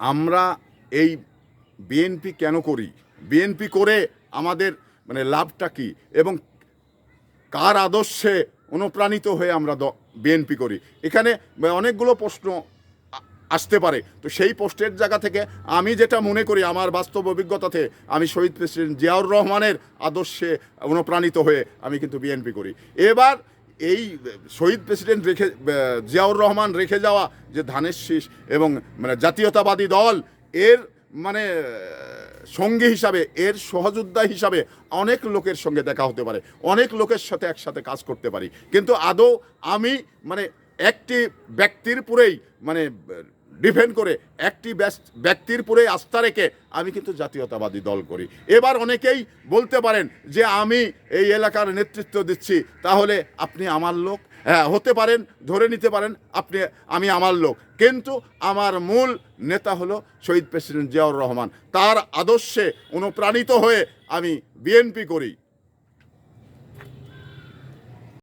আমরা এই বিএনপি কেন করি? বিএনপি করে আমাদের মানে লাভটা কি? এবং কার আদর্শে অনুপ্রাণিত হয়ে আমরা বিএনপি করি? এখানে অনেকগুলো প্রশ্ন আসতে পারে। তো সেই পোস্টের জায়গা থেকে আমি যেটা মনে করি, আমার বাস্তব অভিজ্ঞতাতে আমি শহীদ প্রেসিডেন্ট জিয়াউর রহমানের আদর্শে অনুপ্রাণিত হয়ে আমি কিন্তু বিএনপি করি। এবার এই শহীদ প্রেসিডেন্ট রেখে জিয়াউর রহমান রেখে যাওয়া যে ধানের শীষ এবং মানে জাতীয়তাবাদী দল, এর মানে সঙ্গী হিসাবে, এর সহযোদ্ধা হিসাবে অনেক লোকের সঙ্গে দেখা হতে পারে। অনেক লোকের সাথে একসাথে কাজ করতে পারি। কিন্তু আদৌ আমি মানে একটি ব্যক্তির পুরেই মানে ডিপেন্ড করে একটি ব্যক্তির পুরেই আস্থা রেখে আমি কিন্তু জাতীয়তাবাদী দল করি। এবার অনেকেই বলতে পারেন যে আমি এই এলাকার নেতৃত্ব দিচ্ছি, তাহলে আপনি আমার লোক। হ্যাঁ হতে পারেন, ধরে নিতে পারেন, আপনি, আমি আমার লোক। কিন্তু আমার মূল নেতা হলো শহীদ প্রেসিডেন্ট জিয়াউর রহমান। তার আদর্শে অনুপ্রাণিত হয়ে আমি বিএনপি করি।